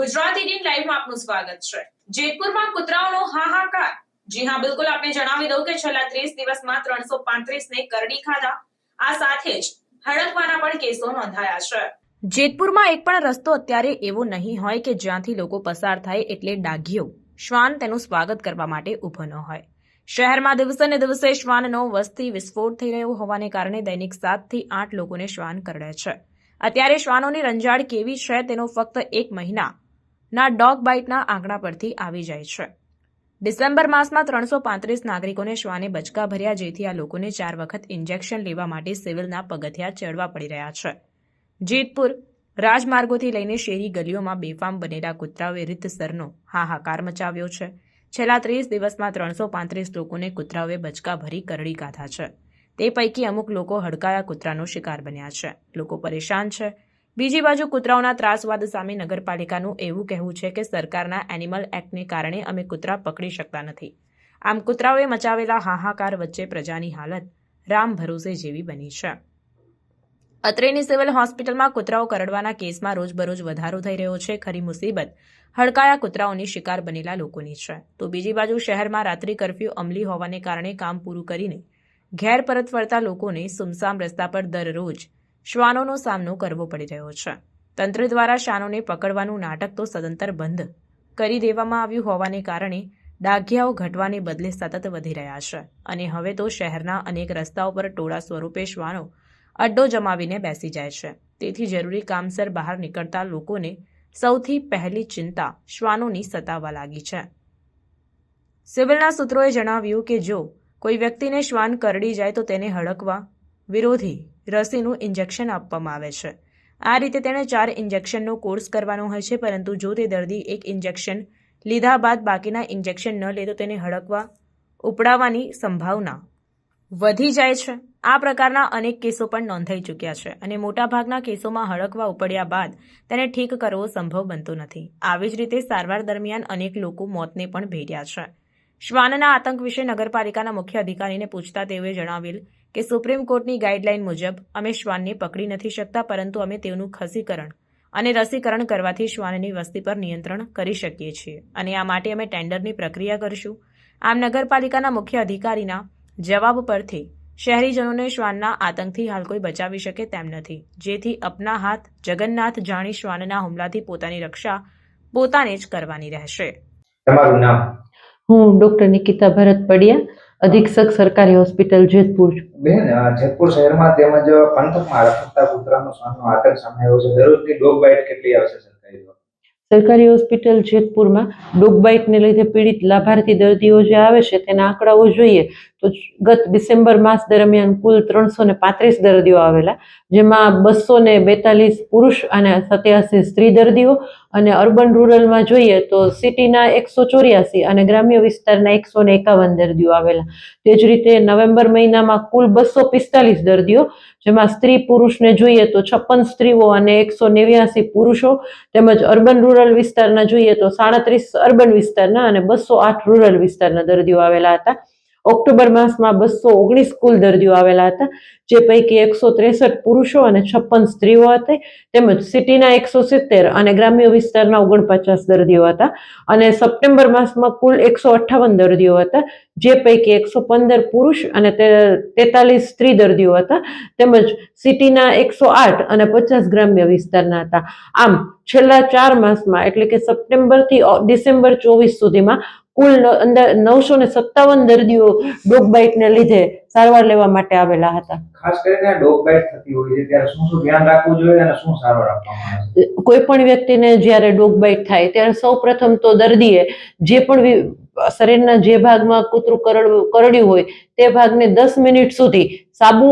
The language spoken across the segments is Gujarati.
ગુજરાત ઇન્ડિયન લાઈવમાં આપનું સ્વાગત છે. જેતપુરમાં કૂતરાઓનો હાહાકાર. જી હા, બિલકુલ આપને જણાવી દઉં કે છેલ્લા ત્રીસ દિવસમાં ત્રણસો પાંત્રીસ ને કરડી ખાધા. આ સાથે જ હડકવાના પણ કેસો નોંધાયા છે. જેતપુરમાં એક પણ રસ્તો અત્યારે એવો નહીં હોય કે જ્યાંથી લોકો પસાર થાય એટલે ડાઘીઓ. શ્વાન તેનું સ્વાગત કરવા માટે ઊભો ન હોય. શહેરમાં દિવસે ને દિવસે શ્વાનનો વસ્તી વિસ્ફોટ થઈ રહ્યો હોવાને કારણે દૈનિક સાતથી આઠ લોકોને શ્વાન કરડે છે. અત્યારે શ્વાનોની રંજાડ કેવી છે તેનો ફક્ત એક મહિનાના ડોગ બાઇટના આંકડા પરથી આવી જાય છે. ડિસેમ્બર માસમાં ત્રણસો પાંત્રીસ નાગરિકોને શ્વાને બચકા ભર્યા, જેથી આ લોકોને ચાર વખત ઇન્જેક્શન લેવા માટે સિવિલના પગથિયા ચડવા પડી રહ્યા છે. જેતપુર રાજમાર્ગોથી લઈને શેરી ગલીઓમાં બેફામ બનેલા કૂતરાઓએ રીતસરનો હાહાકાર મચાવ્યો છે. છેલ્લા ત્રીસ દિવસમાં ત્રણસો પાંત્રીસ લોકોને કૂતરાઓએ બચકા ભરી કરડી કાઢા છે. તે પૈકી અમુક લોકો હડકાયા કૂતરાનો શિકાર બન્યા છે. લોકો પરેશાન છે. બીજી બાજુ કૂતરાઓના ત્રાસવાદ સામે નગરપાલિકાનું એવું કહેવું છે કે સરકારના એનિમલ એક્ટને કારણે અમે કૂતરા પકડી શકતા નથી. આમ કૂતરાઓએ મચાવેલા હાહાકાર વચ્ચે પ્રજાની હાલત રામ ભરોસે જેવી બની છે. અત્રેની સિવિલ હોસ્પિટલમાં કૂતરાઓ કરડવાના કેસમાં રોજબરોજ વધારો થઈ રહ્યો છે. ખરી મુસીબત હડકાયા કૂતરાઓની શિકાર બનેલા લોકોની છે. તો બીજી બાજુ શહેરમાં રાત્રિ કરફ્યુ અમલી હોવાને કારણે કામ પૂરું કરીને ઘેર પરત ફરતા લોકોને સુમસામ રસ્તા પર દરરોજ શ્વાનોનો સામનો કરવો પડી રહ્યો છે. તંત્ર દ્વારા શ્વાનોને પકડવાનું નાટક તો સદંતર બંધ કરી દેવામાં આવ્યું હોવાને કારણે ડાઘિયાઓ ઘટવાને બદલે સતત વધી રહ્યા છે અને હવે તો શહેરના અનેક રસ્તાઓ પર ટોળા સ્વરૂપે શ્વાનો અડ્ડો જમાવીને બેસી જાય છે. તેથી જરૂરી કામસર બહાર નીકળતા લોકોને સૌથી પહેલી ચિંતા શ્વાનોની સતાવા લાગી છે. સિવિલના સૂત્રોએ જણાવ્યું કે જો કોઈ વ્યક્તિને શ્વાન કરડી જાય તો તેને હડકવા વિરોધી રસીનું ઇન્જેક્શન આપવામાં આવે છે. આ રીતે તેણે ચાર ઇન્જેક્શનનો કોર્સ કરવાનો હોય છે, પરંતુ જો તે દર્દી એક ઇન્જેક્શન લીધા બાદ બાકીના ઇન્જેક્શન ન લે, તો તેને હડકવા ઉપડાવવાની સંભાવના વધી જાય છે. આ પ્રકારના અનેક કેસો પણ નોંધાઈ ચૂક્યા છે અને મોટાભાગના કેસોમાં હડકવા ઉપડ્યા બાદ તેને ઠીક કરવો સંભવ બનતો નથી. આવી જ રીતે સારવાર દરમિયાન અનેક લોકો મોતને પણ ભેટ્યા છે. શ્વાનના આતંક વિશે નગરપાલિકાના મુખ્ય અધિકારીને પૂછતા તેઓએ જણાવેલ કે સુપ્રીમ કોર્ટની ગાઈડલાઈન મુજબ અમે શ્વાનને પકડી નથી શકતા પરંતુ અમે તેઓનું ખસીકરણ અને રસીકરણ કરવાથી શ્વાનની વસ્તી પર નિયંત્રણ કરી શકીએ છીએ અને આ માટે અમે ટેન્ડરની પ્રક્રિયા કરીશું. આમ નગરપાલિકાના મુખ્ય અધિકારીના જવાબ પરથી શહેરીજનોને શ્વાનના આતંકથી હાલ કોઈ બચાવી શકે તેમ નથી. જેથી અપના હાથ જગન્નાથ જાણી શ્વાનના હુમલાથી પોતાની રક્ષા પોતાને જ કરવાની રહેશે. તમારું નામ? હું ડોક્ટર નિકિતા ભરત પડિયા અધિક્ષક સરકારી હોસ્પિટલ જેતપુર બેન જેતપુર શહેરમાં તેમજ પંથકમાં રખડતા કૂતરાનો સામનો આતંક સામે આવ્યો છે. દરરોજની ડોગ બાઇટ કેટલી આવશે સરકારી સરકારી હોસ્પિટલ જેતપુરમાં ડોગ બાઇટને લીધે પીડિત લાભાર્થી દર્દીઓ જે આવે છે તેના આંકડાઓ જોઈએ. તો ગત ડિસેમ્બર માસ દરમિયાન કુલ ત્રણસો ને પાંત્રીસ દર્દીઓ આવેલા, જેમાં બસો ને બેતાલીસ પુરુષ અને સત્યાસી સ્ત્રી દર્દીઓ. અને અર્બન રૂરલમાં જોઈએ તો સિટીના એકસો ચોર્યાસી અને ગ્રામ્ય વિસ્તારના એકસો ને એકાવન દર્દીઓ આવેલા. તે જ રીતે નવેમ્બર મહિનામાં કુલ બસો પિસ્તાલીસ દર્દીઓ, જેમાં સ્ત્રી પુરુષને જોઈએ તો છપ્પન સ્ત્રીઓ અને એકસો નેવ્યાસી પુરુષો. તેમજ અર્બન રૂરલ વિસ્તારના જોઈએ તો સાડત્રીસ અર્બન વિસ્તારના અને બસો આઠ રૂરલ વિસ્તારના દર્દીઓ આવેલા હતા. ઓક્ટોબર માસમાં બસો ઓગણીસ કુલ દર્દીઓ આવેલા હતા, જે પૈકી એકસો ત્રેસઠ પુરુષો અને છપ્પન સ્ત્રીઓ હતી. તેમજ સિટીના એકસો સિત્તેર અને ગ્રામ્ય વિસ્તારના ઓગણપચાસ દર્દીઓ હતા. અને સપ્ટેમ્બર માસમાં કુલ એકસો અઠ્ઠાવન દર્દીઓ હતા, જે પૈકી એકસો પંદર પુરુષ અને તેતાલીસ સ્ત્રી દર્દીઓ હતા. તેમજ સિટીના એકસો આઠ અને પચાસ ગ્રામ્ય વિસ્તારના હતા. આમ છેલ્લા ચાર માસમાં, એટલે કે સપ્ટેમ્બરથી ડિસેમ્બર ચોવીસ સુધીમાં કુલ અંદર નવસો ને સત્તાવન દર્દીઓ ડોગ બાઇટને લીધે સારવાર લેવા માટે આવેલા હતા. ખાસ કરીને ડોગ બાઇટ થતી હોય છે ત્યારે શું શું ધ્યાન રાખવું જોઈએ અને શું સારવાર આપવામાં આવે કોઈ પણ વ્યક્તિને જ્યારે ડોગ બાઇટ થાય ત્યારે સૌપ્રથમ તો દર્દીએ જે પણ શરીરના જે ભાગમાં કૂતરું કરડ્યું હોય તે ભાગને દસ મિનિટ સુધી સાબુ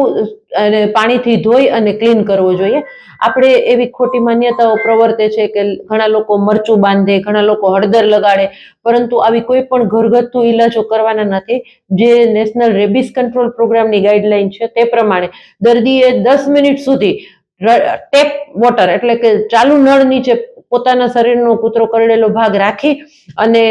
અને પાણીથી ધોઈ અને ક્લીન કરવો જોઈએ. આપણે એવી ખોટી માન્યતાઓ પ્રવર્તે છે કે ઘણા લોકો મરચું બાંધે ઘણા લોકો હળદર લગાડે પરંતુ આવી કોઈ પણ ઘરગથ્થુ ઈલાજો કરવાના નથી જે નેશનલ રેબિસ કંટ્રોલ પ્રોગ્રામની ગાઈડલાઈન છે તે પ્રમાણે દર્દીએ દસ મિનિટ સુધી ટેપ વોટર એટલે કે ચાલુ નળ નીચે પોતાના શરીરનો કૂતરો કરડેલો ભાગ રાખી અને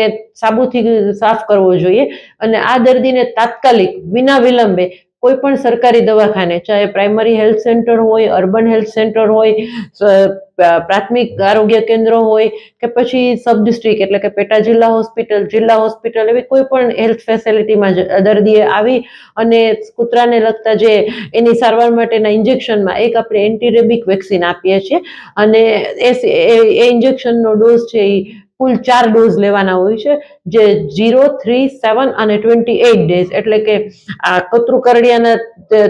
સાબુથી સાફ કરવો જોઈએ. અને આ દર્દીને તાત્કાલિક, વિના વિલંબે કોઈ પણ સરકારી દવાખાને, ચાહે પ્રાઇમરી હેલ્થ સેન્ટર હોય અર્બન હેલ્થ સેન્ટર હોય પ્રાથમિક આરોગ્ય કેન્દ્ર હોય, કે પછી સબ ડિસ્ટ્રિક્ટ એટલે કે પેટા જિલ્લા હોસ્પિટલ જિલ્લા હોસ્પિટલ એવી કોઈ પણ હેલ્થ ફેસિલિટીમાં દર્દીએ આવી અને કૂતરાને લગતા જે એની સારવાર માટેના ઇન્જેક્શનમાં એક આપણે એન્ટીરેબિક વેક્સિન આપીએ છીએ. અને એ ઇન્જેક્શનનો ડોઝ છે એ કુલ ચાર ડોઝ લેવાના હોય છે, જે જીરો થ્રી, સેવન અને ટ્વેન્ટી એઇટ ડેઝ, એટલે કે આ કતરું કરડિયાના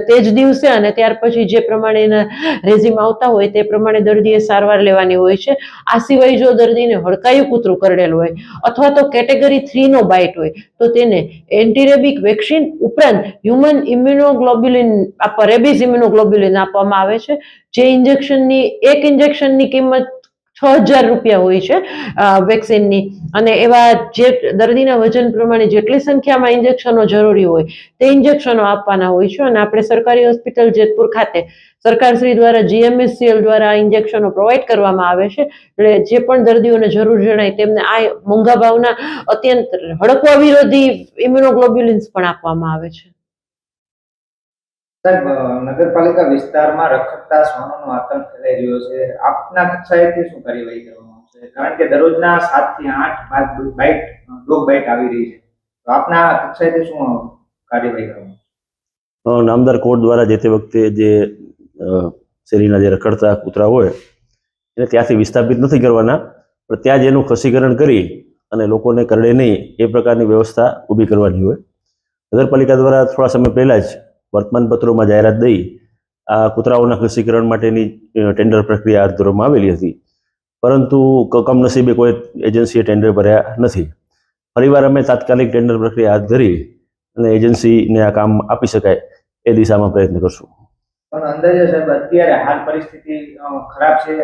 તે જ દિવસે અને ત્યાર પછી જે પ્રમાણે એના રેઝિમ આવતા હોય તે પ્રમાણે દર્દીએ સારવાર લેવાની હોય છે. આ સિવાય જો દર્દીને હડકાયું કૂતરું કરડેલું હોય અથવા તો કેટેગરી થ્રીનો બાઇટ હોય, તો તેને એન્ટીરેબિક વેક્સિન ઉપરાંત હ્યુમન ઇમ્યુનોગ્લોબ્યુલિન આપવા રેબિઝ ઇમ્યુનોગ્લોબ્યુલિન આપવામાં આવે છે. જે ઇન્જેક્શનની, એક ઇન્જેક્શનની કિંમત છ હજાર રૂપિયા હોય છે વેક્સિનની અને એવા જે દર્દીના વજન પ્રમાણે જેટલી સંખ્યામાં ઇન્જેક્શનો જરૂરી હોય, તે ઇન્જેક્શનો આપવાના હોય છે. અને આપણે સરકારી હોસ્પિટલ જેતપુર ખાતે સરકારશ્રી દ્વારા જીએમએસસીએલ દ્વારા ઇન્જેક્શનો પ્રોવાઈડ કરવામાં આવે છે. એટલે જે પણ દર્દીઓને જરૂર જણાય તેમને આ મોંઘા ભાવના અત્યંત હડકવા વિરોધી ઇમ્યુનોગ્લોબ્યુલિન્સ પણ આપવામાં આવે છે. સાહેબ નગરપાલિકા વિસ્તારમાં રખડતા શ્વાનોનો આતંક ફેલાઈ રહ્યો છે. આપના કક્ષાએથી શું કાર્યવાહી કરવામાં આવશે? કારણ કે દરરોજના સાતથી આઠ બાઇટ ડોગ બાઇટ આવી રહી છે. તો આપના કક્ષાએથી શું કાર્યવાહી કરવામાં? નામદાર કોર્ટ દ્વારા જે તે વખતે જે શેરીના જે રખડતા કૂતરા હોય, એને ત્યાંથી વિસ્થાપિત નથી કરવાના, પણ ત્યાં જ એનું ખસીકરણ કરી અને લોકોને કરડે નહીં, એ પ્રકારની વ્યવસ્થા ઊભી કરવાની હોય. નગરપાલિકા દ્વારા થોડા સમય પહેલાં જ વર્તમાનપત્રોમાં જાહેરાત દઈ આ કૂતરાઓના ખસીકરણ માટેની ટેન્ડર પ્રક્રિયા હાથ ધરવામાં આવેલી હતી. પરંતુ કમનસીબે કોઈ એજન્સીએ ટેન્ડર ભર્યા નથી. ફરીવાર અમે તાત્કાલિક ટેન્ડર પ્રક્રિયા હાથ ધરી અને એજન્સીને આ કામ આપી શકાય એ દિશામાં પ્રયત્ન કરશું. પણ અંદાજે સાહેબ અત્યારે હાલ પરિસ્થિતિ ખરાબ છે.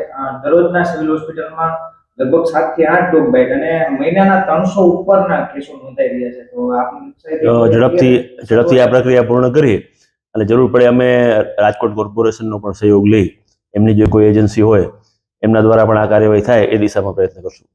દરરોજના સિવિલ હોસ્પિટલમાં લગભગ સાતથી આઠ ડોગ બાઇટ અને મહિનાના ત્રણસો ઉપરના કેસો નોંધાઈ રહ્યા છે. તો ઝડપથી ઝડપથી આ પ્રક્રિયા પૂર્ણ કરી અને જરૂર પડે અમે રાજકોટ કોર્પોરેશનનો પણ સહયોગ લઈ એમની જે કોઈ એજન્સી હોય એમના દ્વારા પણ આ કાર્યવાહી થાય એ દિશામાં પ્રયત્ન કરશું.